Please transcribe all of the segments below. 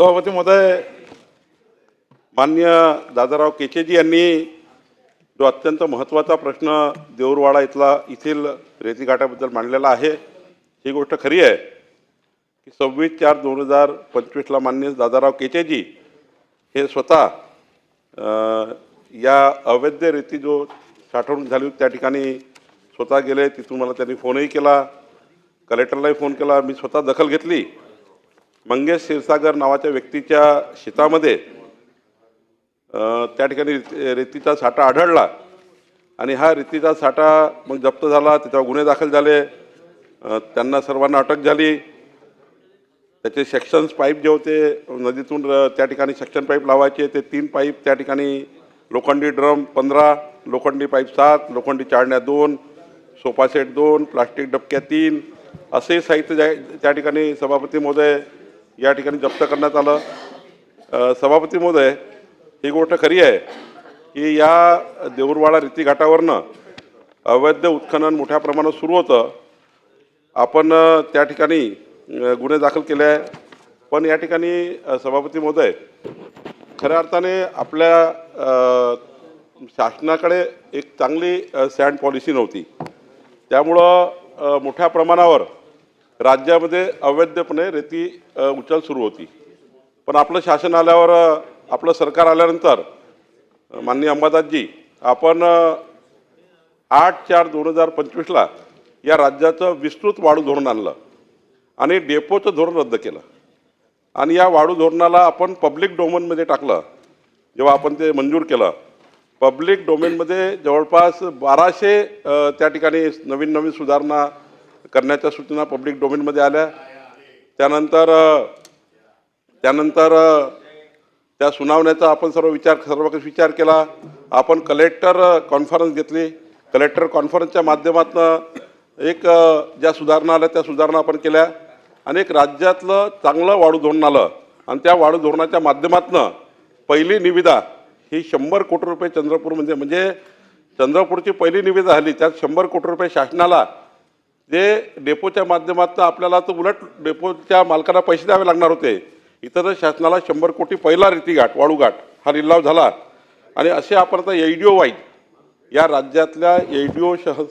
सभापती महोदय मान्य दादाराव केचेजी यांनी जो अत्यंत महत्त्वाचा प्रश्न देऊरवाडा इथला येथील रेतीघाटाबद्दल मांडलेला आहे ही गोष्ट खरी आहे की सव्वीस चार दोन हजार पंचवीसला मान्य दादाराव केचेजी हे स्वतः या अवैध रेती जो साठवणूक झाली होती त्या ठिकाणी स्वतः गेले तिथून मला त्यांनी फोनही केला कलेक्टरलाही फोन केला मी स्वतः दखल घेतली. मंगेश क्षीरसागर नावाच्या व्यक्तीच्या शेतामध्ये त्या ठिकाणी रेतीचा साठा आढळला. आणि हा रेतीचा साठा मग जप्त झाला त्याच्यावर गुन्हे दाखल झाले त्यांना सर्वांना अटक झाली. त्याचे सेक्शन्स पाईप जे होते नदीतून त्या ठिकाणी सेक्शन पाईप लावायचे ते तीन पाईप त्या ठिकाणी लोखंडी ड्रम पंधरा लोखंडी पाईप सात लोखंडी चाळण्या दोन सोफा सेट दोन प्लास्टिक डबक्या तीन असे साहित्य ज्या त्या ठिकाणी सभापती महोदय या ठिकाणी जप्त करण्यात आलं. सभापती महोदय ही गोष्ट खरी आहे की या देऊरवाडा रेती घाटावरनं अवैध उत्खनन मोठ्या प्रमाणात सुरू होतं. आपण त्या ठिकाणी गुन्हे दाखल केले आहे पण या ठिकाणी सभापती महोदय खऱ्या अर्थाने आपल्या शासनाकडे एक चांगली सँड पॉलिसी नव्हती. त्यामुळं मोठ्या प्रमाणावर राज्यामध्ये अवैधपणे रेती उचल सुरू होती. पण आपलं शासन आल्यावर आपलं सरकार आल्यानंतर माननीय अंबादासजी आपण आठ चार दोन हजार पंचवीसला या राज्याचं विस्तृत वाढू धोरण आणलं आणि डेपोचं धोरण रद्द केलं. आणि या वाढू धोरणाला आपण पब्लिक डोमेनमध्ये टाकलं जेव्हा आपण ते मंजूर केलं. पब्लिक डोमेनमध्ये जवळपास बाराशे त्या ठिकाणी नवीन नवीन सुधारणा करण्याच्या सूचना पब्लिक डोमेनमध्ये आल्या. त्यानंतर त्यानंतर त्या सुनावण्याचा आपण सर्व विचार सर्व काही विचार केला. आपण कलेक्टर कॉन्फरन्स घेतली. कलेक्टर कॉन्फरन्सच्या माध्यमातून एक ज्या सुधारणा आल्या त्या सुधारणा आपण केल्या. आणि एक राज्यातलं चांगलं वाढू धोरण आलं. आणि त्या वाढू धोरणाच्या माध्यमातून पहिली निविदा ही शंभर कोटी रुपये चंद्रपूर म्हणजे म्हणजे चंद्रपूरची पहिली निविदा झाली. त्यात शंभर कोटी रुपये शासनाला जे डेपोच्या माध्यमातून आपल्याला तर उलट डेपोच्या मालकाला पैसे द्यावे लागणार होते. इतर शासनाला शंभर कोटी पहिला रेतीघाट वाळूघाट हा लिलाव झाला. आणि असे आपण आता एडीओ वाईज या राज्यातल्या एडीओ सह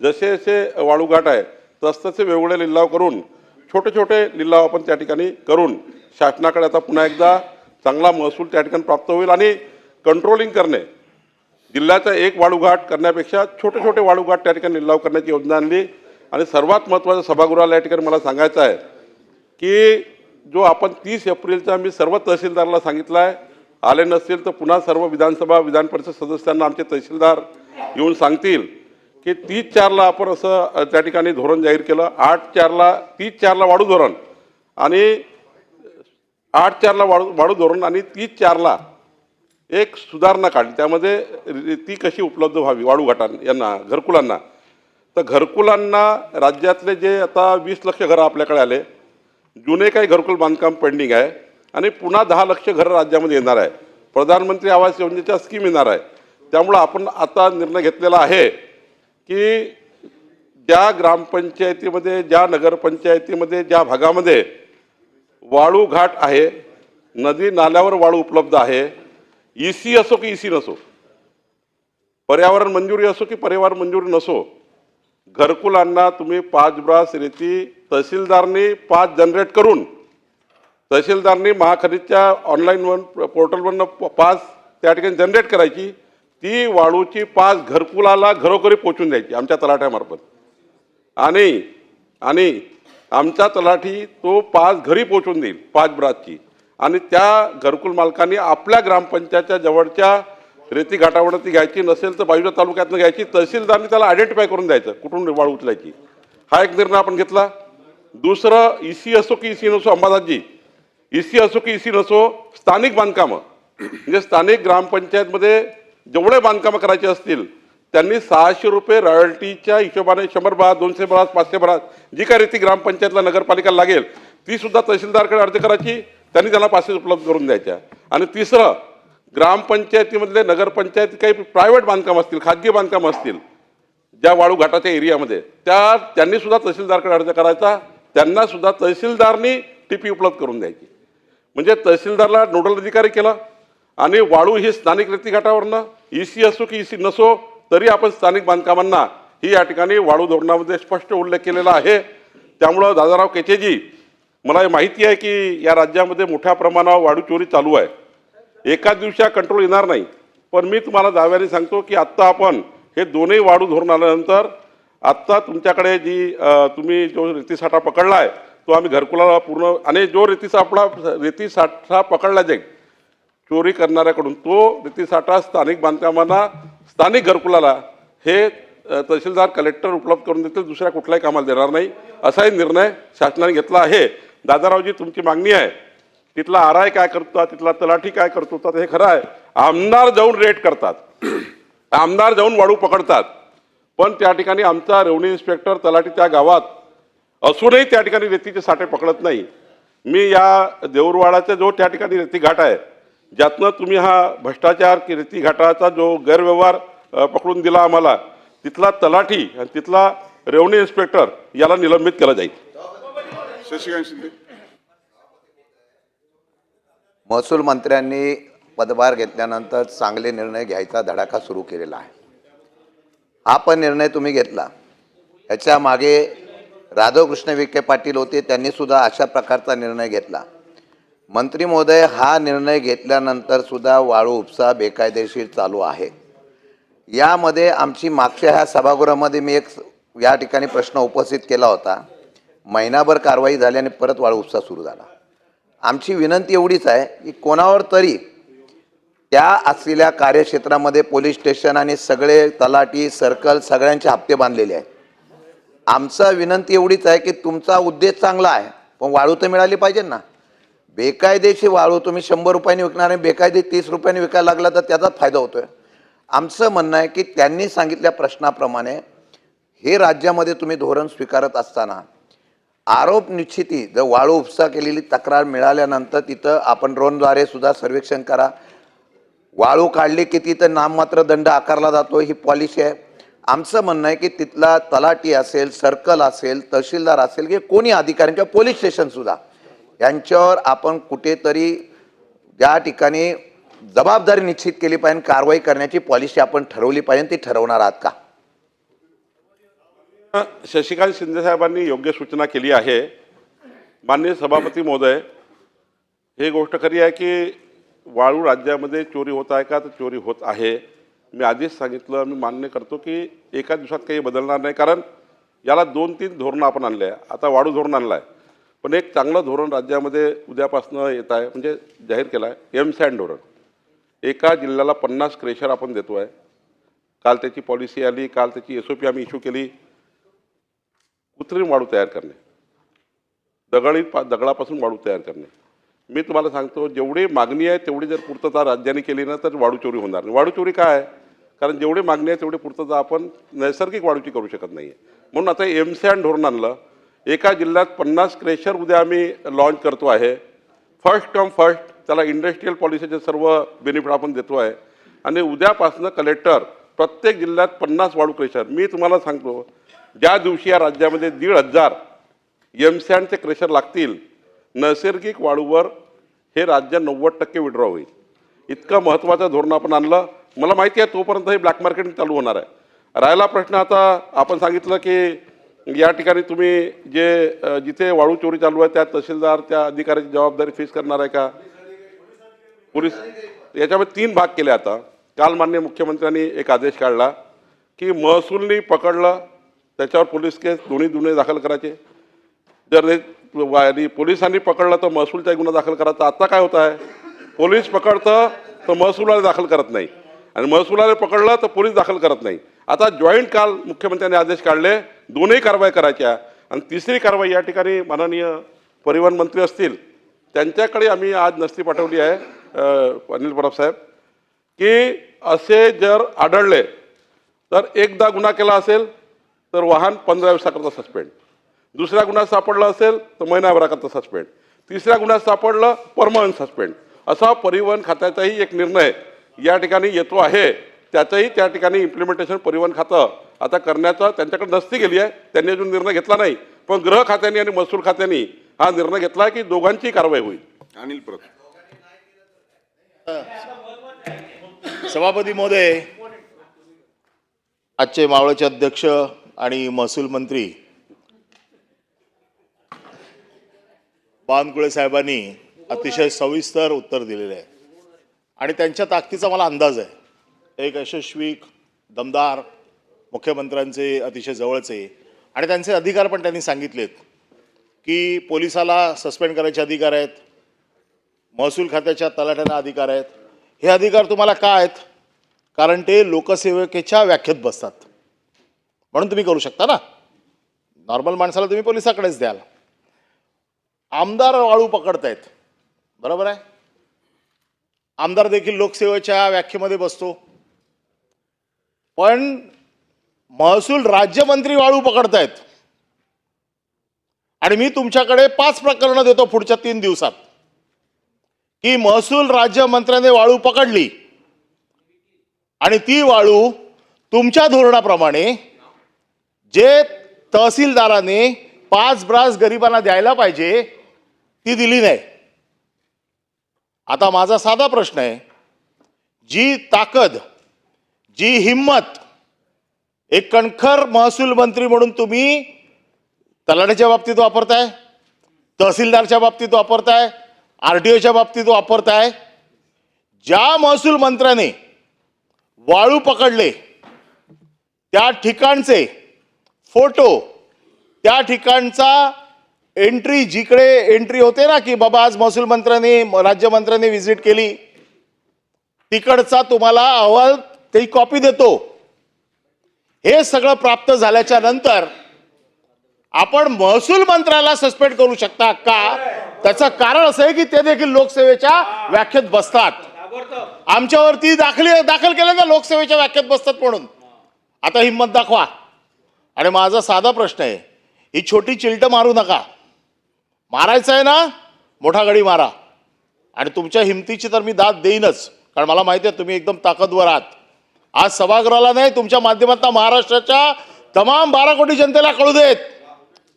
जसे जसे वाळूघाट आहे तसतसे वेगवेगळे लिलाव करून छोटे छोटे लिलाव आपण त्या ठिकाणी करून शासनाकडे आता पुन्हा एकदा चांगला महसूल त्या ठिकाणी प्राप्त होईल आणि कंट्रोलिंग करणे. जिल्ह्याचा एक वाळूघाट करण्यापेक्षा छोटे छोटे वाळूघाट त्या ठिकाणी लिलाव करण्याची योजना आणली. आणि सर्वात महत्त्वाचं सभागृहाला या ठिकाणी मला सांगायचं आहे की जो आपण तीस एप्रिलचा मी सर्व तहसीलदारला सांगितलं आहे आले नसतील तर पुन्हा सर्व विधानसभा विधान परिषद सदस्यांना आमचे तहसीलदार येऊन सांगतील की तीस चारला आपण असं त्या ठिकाणी धोरण जाहीर केलं आठ चारला तीस चारला वाढू धोरण. आणि आठ चारला वाढू वाढू धोरण आणि तीस चारला एक सुधारणा काढली. त्यामध्ये ती कशी उपलब्ध व्हावी? वाळू घाटां यांना घरकुलांना. तर घरकुलांना राज्यातले जे आता वीस लक्ष घरं आपल्याकडे आले जुने काही घरकुल बांधकाम पेंडिंग आहे आणि पुन्हा दहा लक्ष घरं राज्यामध्ये येणार आहे. प्रधानमंत्री आवास योजनेच्या स्कीम येणार आहे. त्यामुळं आपण आता निर्णय घेतलेला आहे की ज्या ग्रामपंचायतीमध्ये ज्या नगरपंचायतीमध्ये ज्या भागामध्ये वाळू घाट आहे नदी नाल्यावर वाळू उपलब्ध आहे ई सी असो की ई सी नसो पर्यावरण मंजुरी असो की पर्यावरण मंजुरी नसो घरकुलांना तुम्ही पाच ब्रास रेती तहसीलदारनी पाच जनरेट करून तहसीलदारनी महाखनिजच्या ऑनलाईनवर पोर्टलवरनं प- पाच त्या ठिकाणी जनरेट करायची ती वाळूची पाच घरकुलाला घरोघरी पोचून द्यायची आमच्या तलाठ्यामार्फत. आणि आणि आमचा तलाठी तो पाच घरी पोचून देईल पाच ब्रासची. आणि त्या घरकुल मालकांनी आपल्या ग्रामपंचायतच्या जवळच्या रेती घाटावर ती घ्यायची नसेल तर बाजूच्या तालुक्यातनं घ्यायची. तहसीलदारने त्याला आयडेंटिफाय करून द्यायचं कुठून वाळ उचलायची. हा एक निर्णय आपण घेतला. दुसरं ई सी असो की ई सी नसो अंबादासजी ई सी असो की ई सी नसो स्थानिक बांधकामं. म्हणजे स्थानिक ग्रामपंचायतमध्ये जेवढे बांधकामं करायचे असतील त्यांनी सहाशे रुपये रॉयल्टीच्या हिशोबाने शंभर ब्रास दोनशे ब्रास पाचशे ब्रास जी काय रीती ग्रामपंचायतला नगरपालिकेला लागेल ती सुद्धा तहसीलदारकडे अर्ज करायची त्यांनी त्यांना पासेस उपलब्ध करून द्यायच्या. आणि तिसरं ग्रामपंचायतीमधले नगरपंचायत काही प्रायव्हेट बांधकाम असतील खाजगी बांधकाम असतील ज्या वाळू घाटाच्या एरियामध्ये त्या त्यांनी सुद्धा तहसीलदारकडे अर्ज करायचा त्यांना सुद्धा तहसीलदारनी टी पी उपलब्ध करून द्यायची. म्हणजे तहसीलदारला नोडल अधिकारी केला आणि वाळू ही स्थानिक रेतीघाटावरनं ई सी असो की ई सी नसो तरी आपण स्थानिक बांधकामांना ही या ठिकाणी वाळू धोरणामध्ये स्पष्ट उल्लेख केलेला आहे. त्यामुळं दादाराव केचेजी मला हे माहिती आहे की या राज्यामध्ये मोठ्या प्रमाणावर वाळू चोरी चालू आहे. एका दिवशी कंट्रोल येणार नाही. पण मी तुम्हाला दाव्याने सांगतो की आत्ता आपण हे दोन्ही वाढू धोरण आल्यानंतर आत्ता तुमच्याकडे जी तुम्ही जो रेतीसाठा पकडला आहे तो आम्ही घरकुलाला पूर्ण आणि जो रेतीसापडा रेतीसाठा पकडला जाईल चोरी करणाऱ्याकडून तो रेतीसाठा स्थानिक बांधकामांना स्थानिक घरकुलाला हे तहसीलदार कलेक्टर उपलब्ध करून देतील दुसऱ्या कुठल्याही कामाला देणार नाही. असाही निर्णय शासनाने घेतला आहे. दादारावजी तुमची मागणी आहे. तिथला आर आय काय करतो तिथला तलाठी काय करतो होतात हे खरं आहे. आमदार जाऊन रेट करतात. आमदार जाऊन वाळू पकडतात. पण त्या ठिकाणी आमचा रेव्हन्यू इन्स्पेक्टर तलाठी त्या गावात असूनही त्या ठिकाणी रेतीचे साठे पकडत नाही. मी या देऊरवाडाचा जो त्या ठिकाणी रेती घाट आहे ज्यातनं तुम्ही हा भ्रष्टाचार की रेती घाटाचा जो गैरव्यवहार पकडून दिला आम्हाला तिथला तलाठी आणि तिथला रेव्हन्यू इन्स्पेक्टर याला निलंबित केलं जाईल. शशिकांत शिंदे. महसूल मंत्र्यांनी पदभार घेतल्यानंतर चांगले निर्णय घ्यायचा धडाका सुरू केलेला आहे. हा पण निर्णय तुम्ही घेतला. ह्याच्या मागे राधाकृष्ण विखे पाटील होते त्यांनी सुद्धा अशा प्रकारचा निर्णय घेतला. मंत्री महोदय हा निर्णय घेतल्यानंतर सुद्धा वाळू उपसा बेकायदेशीर चालू आहे. यामध्ये आमची मागच्या ह्या सभागृहामध्ये मी एक या ठिकाणी प्रश्न उपस्थित केला होता. महिनाभर कारवाई झाली आणि परत वाळू उपसा सुरू झाला. आमची विनंती एवढीच आहे की कोणावर तरी त्या असलेल्या कार्यक्षेत्रामध्ये पोलीस स्टेशन आणि सगळे तलाठी सर्कल सगळ्यांचे हप्ते बांधलेले आहेत. आमचा विनंती एवढीच आहे की तुमचा उद्देश चांगला आहे पण वाळू तर मिळाली पाहिजे ना. बेकायदेशीर वाळू तुम्ही शंभर रुपयांनी विकणार आणि बेकायदे तीस रुपयांनी विकायला लागला तर त्याचाच फायदा होतोय. आमचं म्हणणं आहे की त्यांनी सांगितल्या प्रश्नाप्रमाणे हे राज्यामध्ये तुम्ही धोरण स्वीकारत असताना आरोप निश्चिती जर वाळू उपसा केलेली तक्रार मिळाल्यानंतर तिथं आपण ड्रोनद्वारे सुद्धा सर्वेक्षण करा. वाळू काढली की तिथं नाममात्र दंड आकारला जातो ही पॉलिसी आहे. आमचं म्हणणं आहे की तिथला तलाटी असेल सर्कल असेल तहसीलदार असेल की कोणी अधिकारी किंवा पोलीस स्टेशनसुद्धा यांच्यावर आपण कुठेतरी ज्या ठिकाणी जबाबदारी निश्चित केली पाहिजे कारवाई करण्याची पॉलिसी आपण ठरवली पाहिजे ती ठरवणार आहात का? शशिकांत शिंदेसाहेबांनी योग्य सूचना केली आहे. माननीय सभापती महोदय हे गोष्ट खरी आहे की वाळू राज्यामध्ये चोरी होत आहे का? तर चोरी होत आहे. मी आधीच सांगितलं मी मान्य करतो की एका दिवसात काही बदलणार नाही. कारण याला दोन तीन धोरणं आपण आणले आहे. आता वाळू धोरण आणलं आहे पण एक चांगलं धोरण राज्यामध्ये उद्यापासनं येत आहे म्हणजे जाहीर केलं आहे एम सॅन धोरण. एका जिल्ह्याला पन्नास क्रेशर आपण देतो आहे काल त्याची पॉलिसी आली काल त्याची एस ओ पी आम्ही इश्यू केली. कृत्रिम वाळू तयार करणे. दगडी पा दगडापासून वाळू तयार करणे. मी तुम्हाला सांगतो जेवढी मागणी आहे तेवढी जर पूर्तता राज्याने केली ना तर वाळू चोरी होणार नाही. वाळू चोरी काय आहे? कारण जेवढी मागणी आहे तेवढी पूर्तता आपण नैसर्गिक वाळूची करू शकत नाही आहे म्हणून आता एम सँड धोरण आणलं. एका जिल्ह्यात पन्नास क्रेशर उद्या आम्ही लॉन्च करतो आहे. फर्स्ट कम फर्स्ट त्याला इंडस्ट्रीयल पॉलिसीचे सर्व बेनिफिट आपण देतो आहे. आणि उद्यापासनं कलेक्टर प्रत्येक जिल्ह्यात पन्नास वाळू क्रेशर मी तुम्हाला सांगतो ज्या दिवशी या राज्यामध्ये दीड हजार एम सँडचे क्रेशर लागतील नैसर्गिक वाळूवर हे राज्य नव्वद टक्के विड्रॉ होईल. इतकं महत्त्वाचं धोरण आपण आणलं. मला माहिती आहे तोपर्यंत हे ब्लॅक मार्केटिंग चालू होणार आहे. राहिला प्रश्न आता आपण सांगितलं की या ठिकाणी तुम्ही जे जिथे वाळू चोरी चालू आहे त्या तहसीलदार त्या अधिकाऱ्याची जबाबदारी फेस करणार आहे का? पोलीस याच्यामध्ये तीन भाग केले आता. काल मान्य मुख्यमंत्र्यांनी एक आदेश काढला की महसूलनी पकडलं त्याच्यावर पोलीस केस दोन्ही गुन्हे दाखल करायचे. जर पोलिसांनी पकडलं तर महसूलचा गुन्हा दाखल करायचा. आता काय होत आहे? पोलीस पकडतं तर महसूलवाले दाखल करत नाही. आणि महसूलवाले पकडलं तर पोलीस दाखल करत नाही. आता जॉईंट काल मुख्यमंत्र्यांनी आदेश काढले दोन्ही कारवाई करायच्या. आणि तिसरी कारवाई या ठिकाणी माननीय परिवहन मंत्री असतील त्यांच्याकडे आम्ही आज नसती पाठवली आहे अनिल परब साहेब की असे जर आढळले तर एकदा गुन्हा केला असेल तर वाहन पंधरा दिवसाकरता सस्पेंड दुसऱ्या गुन्ह्यात सापडलं असेल तर महिनाभराकरता सस्पेंड तिसऱ्या गुन्ह्यात सापडलं परमनंट सस्पेंड असा परिवहन खात्याचाही एक निर्णय या ठिकाणी येतो आहे. त्याचंही त्या ठिकाणी इम्प्लिमेंटेशन परिवहन खातं आता करण्याचा त्यांच्याकडे नसती गेली आहे. त्यांनी अजून निर्णय घेतला नाही. पण गृह खात्याने आणि महसूल खात्याने हा निर्णय घेतला आहे की दोघांची कारवाई होईल. अनिल परब सभापती महोदय आजचे मावळचे अध्यक्ष आणि महसूल मंत्री बावनकुळे साहेबांनी अतिशय सविस्तर उत्तर दिलेले आहे. आणि त्यांच्या ताकदीचा मला अंदाज आहे. एक यशस्वी दमदार मुख्यमंत्र्यांचे अतिशय जवळचे आणि त्यांचे अधिकार पण त्यांनी सांगितलेत की पोलिसाला सस्पेंड करायचे अधिकार आहेत महसूल खात्याच्या तलाठ्यांना अधिकार आहेत. हे अधिकार तुम्हाला का आहेत? कारण ते लोकसेवकेच्या व्याख्येत बसतात. म्हणून तुम्ही करू शकता ना. नॉर्मल माणसाला तुम्ही पोलिसाकडेच द्याल. आमदार वाळू पकडतायत. बरोबर आहे? आमदार देखील लोकसेवेच्या व्याख्येमध्ये बसतो. पण महसूल राज्यमंत्री वाळू पकडतायत. आणि मी तुमच्याकडे पाच प्रकरणं देतो पुढच्या तीन दिवसात. की महसूल राज्यमंत्र्याने वाळू पकडली. आणि ती वाळू तुमच्या धोरणाप्रमाणे जे तहसीलदाराने पाच ब्रास गरिबांना द्यायला पाहिजे ती दिली नाही. आता माझा साधा प्रश्न आहे. जी ताकद जी हिंमत एक कणखर महसूल मंत्री म्हणून तुम्ही तलाट्याच्या बाबतीत वापरताय तहसीलदारच्या बाबतीत वापरताय आर टी ओच्या बाबतीत वापरताय ज्या महसूल मंत्र्याने वाळू पकडले त्या ठिकाणचे फोटो. त्या ठिकाणचा एंट्री जिकडे एंट्री होते ना की बाबा आज महसूल मंत्र्यांनी राज्यमंत्र्यांनी व्हिजिट केली. तिकडचा तुम्हाला अहवाल ते कॉपी देतो. हे सगळं प्राप्त झाल्याच्यानंतर आपण महसूल मंत्र्याला सस्पेंड करू शकता का? त्याचं कारण असं आहे की ते देखील लोकसेवेच्या व्याख्येत बसतात. आमच्यावरती दाखली दाखल केलं ना लोकसेवेच्या व्याख्येत बसतात म्हणून. आता हिंमत दाखवा. आणि माझा साधा प्रश्न आहे ही छोटी चिलट मारू नका. मारायचं आहे ना मोठा गडी मारा. आणि तुमच्या हिमतीची तर मी दाद देईनच कारण मला माहिती आहे तुम्ही एकदम ताकदवर आहात. आज सभागृहाला नाही तुमच्या माध्यमातून महाराष्ट्राच्या तमाम बारा कोटी जनतेला कळू देत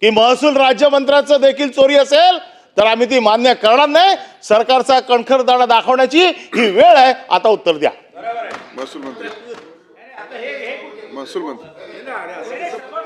की महसूल राज्यमंत्र्याचं देखील चोरी असेल तर आम्ही ती मान्य करणार नाही. सरकारचा कणखर दाणा दाखवण्याची ही वेळ आहे. आता उत्तर द्या. महसूल मंत्री. महसूल मंत्री. extraordinária.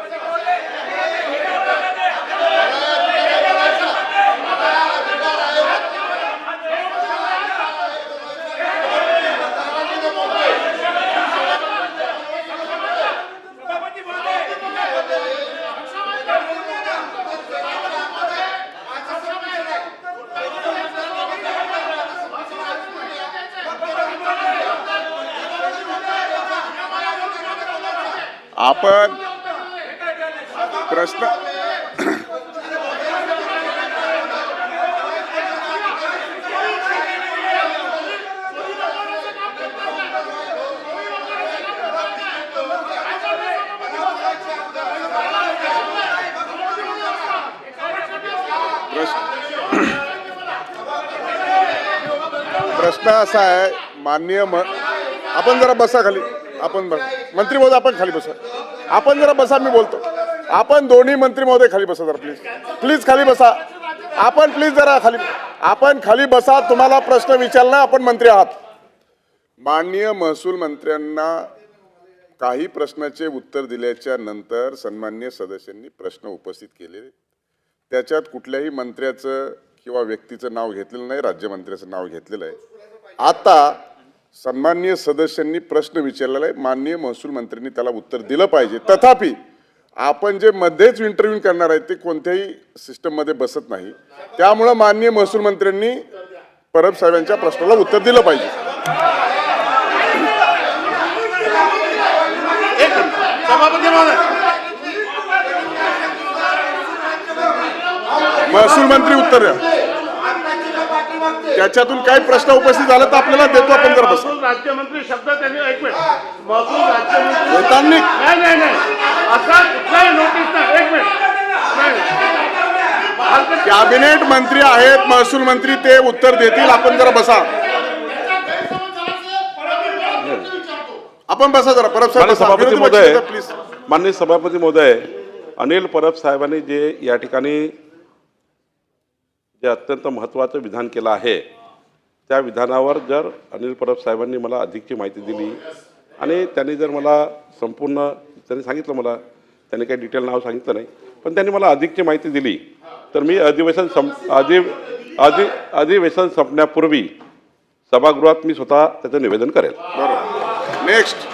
आपण प्रश्न प्रश्न प्रश्न असा आहे माननीय आपण जरा बसा खाली. आपण बस. मंत्री महोदय आपण खाली बसा. आपण जरा बसा मी बोलतो. आपण दोन्ही मंत्री महोदय खाली बसा जरा प्लीज प्लीज खाली बसा. आपण प्लीज जरा खाली आपण खाली बसा तुम्हाला प्रश्न विचारला आपण मंत्री आहात. माननीय महसूल मंत्र्यांना काही प्रश्नाचे उत्तर दिल्याच्या नंतर सन्मान्य सदस्यांनी प्रश्न उपस्थित केले. त्याच्यात कुठल्याही मंत्र्याचं किंवा व्यक्तीचं नाव घेतलेलं नाही राज्यमंत्र्याचं नाव घेतलेलं आहे. आता सन्माननीय सदस्यांनी प्रश्न विचारलेला आहे. माननीय महसूल मंत्र्यांनी त्याला उत्तर दिलं पाहिजे. तथापि आपण जे मध्येच इंटरव्ह्यू करणार आहे ते कोणत्याही सिस्टममध्ये बसत नाही. त्यामुळं माननीय महसूल मंत्र्यांनी परब साहेबांच्या प्रश्नाला उत्तर दिलं पाहिजे. महसूल मंत्री उत्तर द्या. त्याच्यातून काही प्रश्न उपस्थित झाला तर आपल्याला देतो आपण जर बसा. राज्यमंत्री शब्द त्यांनी एक मिनिट महसूल राज्यमंत्री नाही नाही नाही. असा कुठलाही नोटीस नाही. एक मिनिट नाही. कॅबिनेट मंत्री आहेत महसूल मंत्री ते उत्तर देतील. आपण जरा बसा. आपण बसा जरा. परब साहेब. सभापती महोदय माननीय सभापती महोदय अनिल परब साहेबांनी जे या ठिकाणी जे अत्यंत महत्त्वाचं विधान केलं आहे त्या विधानावर जर अनिल परब साहेबांनी मला अधिकची माहिती दिली आणि त्यांनी जर मला संपूर्ण त्यांनी सांगितलं मला त्यांनी काही डिटेल नाव सांगितलं नाही पण त्यांनी मला अधिकची माहिती दिली तर मी अधिवेशन संप अधि अधि अधिवेशन संपण्यापूर्वी सभागृहात मी स्वतः त्याचं निवेदन करेल. बरोबर. नेक्स्ट